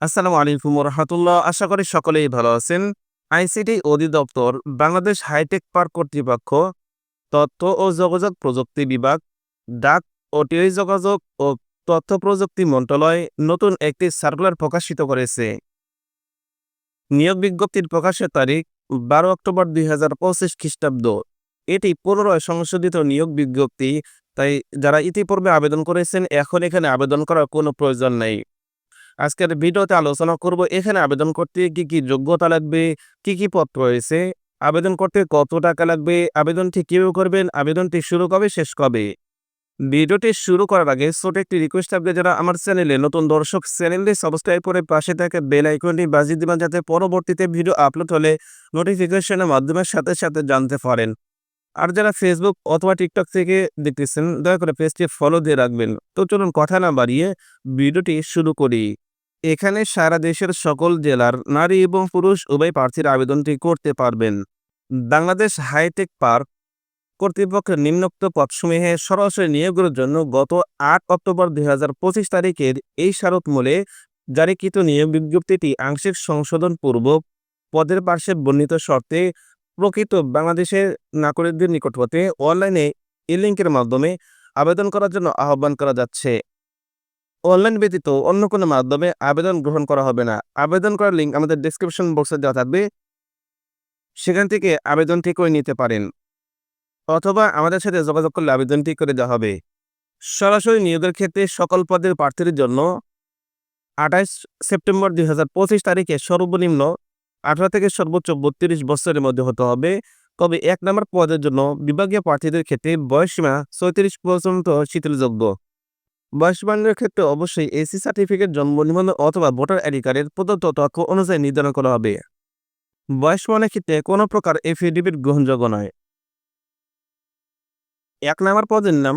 আসসালামু আলাইকুম রহমতুল্লাহ আশা করি সকলেই ভালো আছেন। আইসিটি অধিদপ্তর, বাংলাদেশ হাইটেক পার্ক কর্তৃপক্ষ, তথ্য ও যোগাযোগ প্রযুক্তি বিভাগ, ডাক ও টেলিযোগাযোগ ও তথ্য প্রযুক্তি মন্ত্রণালয় নতুন একটি সার্কুলার প্রকাশিত করেছে। নিয়োগ বিজ্ঞপ্তির প্রকাশের তারিখ, বারো অক্টোবর দুই হাজার পঁচিশ খ্রিস্টাব্দ। এটি পুনরায় সংশোধিত নিয়োগ বিজ্ঞপ্তি, তাই যারা ইতিপূর্বে আবেদন করেছেন, এখন এখানে আবেদন করার কোনো প্রয়োজন নেই। আজকের ভিডিওতে আলোচনা করব, এখানে আবেদন করতে কি কি যোগ্যতা লাগবে, কি কি পদ রয়েছে, আবেদন করতে কত টাকা লাগবে, আবেদনটি কীভাবে করবেন, আবেদনটি শুরু কবে, শেষ কবে? ভিডিওটি শুরু করার আগে ছোট একটি রিকোয়েস্ট থাকবে, যারা আমার চ্যানেলে নতুন দর্শক, চ্যানেলটি সাবস্ক্রাইব করে পাশে থাকা বেল আইকনটি বাজিয়ে দেবেন, যাতে পরবর্তীতে ভিডিও আপলোড হলে নোটিফিকেশনের মাধ্যমে সাথে সাথে জানতে পারেন। আর যারা ফেসবুক অথবা টিকটক থেকে দেখতেছেন, দয়া করে পেজটি ফলো দিয়ে রাখবেন। তো চলুন কথা না বাড়িয়ে ভিডিওটি শুরু করি। এখানে সারা দেশের সকল জেলার নারী এবং পুরুষ উভয় প্রার্থীর আবেদনটি করতে পারবেন। বাংলাদেশ হাইটেক পার্ক কর্তৃপক্ষের নিম্নোক্ত পদসমূহে সরাসরি নিয়োগের জন্য গত আট অক্টোবর দুই হাজার পঁচিশ তারিখের এই স্মারকমূলে জারিকৃত নিয়োগ বিজ্ঞপ্তিটি আংশিক সংশোধন পূর্বক পদের পার্শ্বে বর্ণিত শর্তে প্রকৃত বাংলাদেশের নাগরিকদের নিকট হতে অনলাইনে এই লিঙ্কের মাধ্যমে আবেদন করার জন্য আহ্বান করা যাচ্ছে। অনলাইন ব্যতীত অন্য কোনো মাধ্যমে আবেদন গ্রহণ করা হবে না। আবেদন করার লিঙ্ক আমাদের ডিসক্রিপশন বক্সে দেওয়া থাকবে। সেখান থেকে আবেদনটি করে নিতে পারেন। অথবা আমাদের সাথে যোগাযোগ করলে আবেদনটি করে দেওয়া হবে। সরাসরি নিয়োগের ক্ষেত্রে সকল পদের প্রার্থীর জন্য আঠাইশ সেপ্টেম্বর দুই হাজার পঁচিশ তারিখে সর্বনিম্ন আঠারো থেকে সর্বোচ্চ বত্রিশ বছরের মধ্যে হতে হবে। তবে এক নম্বর পদের জন্য বিভাগীয় প্রার্থীদের ক্ষেত্রে বয়সসীমা ছয়ত্রিশ পর্যন্ত শিথিলযোগ্য। বয়সমানের ক্ষেত্রে অবশ্যই এসি সার্টিফিকেট জন্ম নিবন্ধন অথবা ভোটার আইডি কার্ডের প্রদত্ত তথ্য অনুযায়ী নির্ধারণ করা হবে। বয়সমানের ক্ষেত্রে কোনো প্রকার এফিডেভিট গ্রহণযোগ্য নয়। এক নম্বর পদের নাম,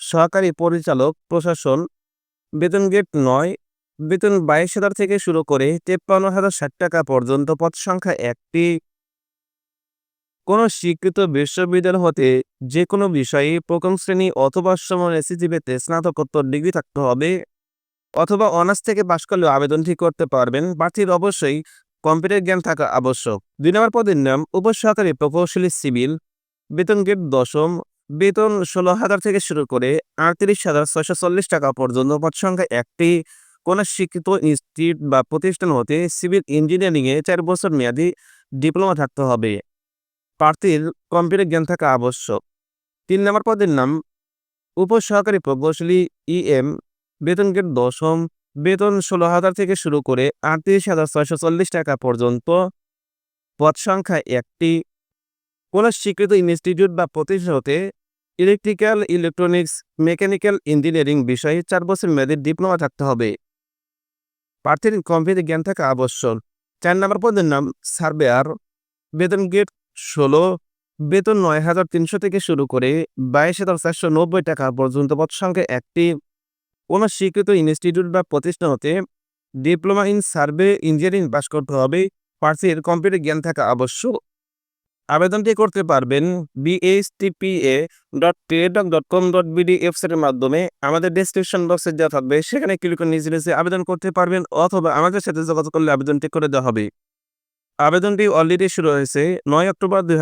সহকারী পরিচালক, প্রশাসন, বেতন গেট নয়, বেতন বাইশ হাজার থেকে শুরু করে তেপ্পান্ন হাজার ষাট টাকা পর্যন্ত পদ সংখ্যা একটি। কোনো স্বীকৃত বিশ্ববিদ্যালয় হতে যে কোনো বিষয়ে প্রথম শ্রেণি অথবা সমান এসিজিবিতে স্নাতকোত্তর ডিগ্রি থাকতে হবে অথবা অনার্স থেকে পাশ করলেও আবেদনটি করতে পারবেন। প্রার্থীর অবশ্যই কম্পিউটার জ্ঞান থাকা আবশ্যক। দুই নম্বর পদের নাম উপসহকারী প্রকৌশলী সিভিল। বেতন গেট দশম। বেতন ষোলো হাজার থেকে শুরু করে আটত্রিশ হাজার ছয়শো চল্লিশ টাকা পর্যন্ত পদ সংখ্যা একটি। কোনো শিক্ষিত ইনস্টিটিউট বা প্রতিষ্ঠান হতে সিভিল ইঞ্জিনিয়ারিংয়ে চার বছর মেয়াদী ডিপ্লোমা থাকতে হবে। প্রার্থীর কম্পিউটার জ্ঞান থাকা আবশ্যক। তিন নম্বর পদের নাম, উপসহকারী প্রকৌশলী ইএম বেতন গেট দশম, বেতন ষোলো হাজার থেকে শুরু করে আটত্রিশ হাজার ছয়শো চল্লিশ টাকা পর্যন্ত। পদ সংখ্যা একটি, কোনো স্বীকৃত ইনস্টিটিউট বা প্রতিষ্ঠান হতে ইলেকট্রিক্যাল, ইলেকট্রনিক্স, মেকানিক্যাল, ইঞ্জিনিয়ারিং বিষয়ে চার বছর মেয়াদের ডিপ্লোমা থাকতে হবে। প্রার্থীর কম্পিউটার জ্ঞান থাকা আবশ্যক। চার নম্বর পদের নাম, সার্ভেয়ার, বেতন গেট ষোলো, বেতন নয় হাজার তিনশো থেকে শুরু করে বাইশ হাজার চারশো নব্বই টাকা পর্যন্ত পদ একটি। কোনো স্বীকৃত ইনস্টিটিউট বা প্রতিষ্ঠান হতে diploma in survey engineering pass করতে হবে। প্রার্থীর কম্পিউটার জ্ঞান থাকা আবশ্যক। আবেদনটি করতে পারবেন বিএসটিপিএ ডট টেটক ডট কম ডট বিডি ওয়েবসাইটের মাধ্যমে। আমাদের ডিসক্রিপশন বক্সে দেওয়া থাকবে, সেখানে ক্লিক করে নিজে নিজে আবেদন করতে পারবেন অথবা আমাদের সাথে যোগাযোগ করলে আবেদনটি করে দেওয়া হবে। আবেদনটি অলরেডি শুরু হয়েছে। নয় অক্টোবর দুই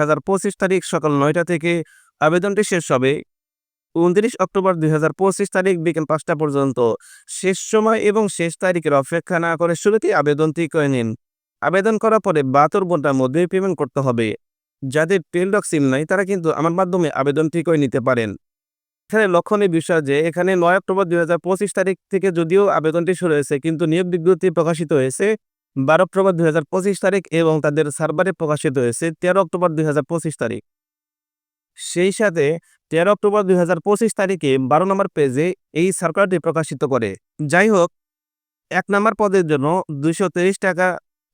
তারিখ সকাল নয়টা থেকে আবেদনটি শেষ হবে। উনত্রিশ অক্টোবর দুই তারিখ বিকেল পাঁচটা পর্যন্ত। শেষ সময় এবং শেষ তারিখের অপেক্ষা না করে শুরুতেই আবেদনটি করে নিন। আবেদন করার পরে বাহাত্তর ঘণ্টার মধ্যে পেমেন্ট করতে হবে। যাদের টেলডক সিম নাই, তারা কিন্তু আমার মাধ্যমে আবেদনটি করে নিতে পারেন। এখানে লক্ষণীয় বিষয় যে, এখানে নয় অক্টোবর দুই তারিখ থেকে যদিও আবেদনটি শুরু হয়েছে, কিন্তু নিয়োগ বিজ্ঞপ্তি প্রকাশিত হয়েছে। বারো অক্টোবর দুই হাজার পঁচিশ তারিখ এবং তাদের সার্ভারে প্রকাশিত হয়েছে তেরো অক্টোবর দুই হাজার পঁচিশ তারিখ। সেই সাথে তেরো অক্টোবর দুই হাজার পঁচিশ তারিখে বারো নম্বর পেজে এই সার্কুলারটি প্রকাশিত করে। যাই হোক এক নম্বর পদের জন্য তেইশ টাকা,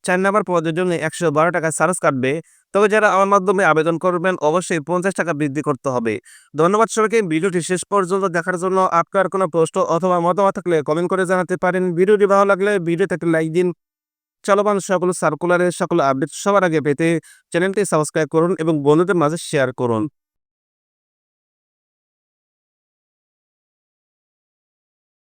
চার নম্বর পদের জন্য একশো বারো টাকা চার্জ কাটবে। তবে যারা আমার মাধ্যমে আবেদন করবেন, অবশ্যই পঞ্চাশ টাকা বৃদ্ধি করতে হবে। ধন্যবাদ সবাইকে। ভিডিওটি শেষ পর্যন্ত দেখার জন্য আপনার কোনো প্রশ্ন অথবা মতামত থাকলে কমেন্ট করে জানাতে পারেন। ভিডিওটি ভালো লাগলে ভিডিওতে একটা লাইক দিন। চলমান সকল সার্কুলারের সকল আপডেট সবার আগে পেতে চ্যানেলটি সাবস্ক্রাইব করুন এবং বন্ধুদের মাঝে শেয়ার করুন।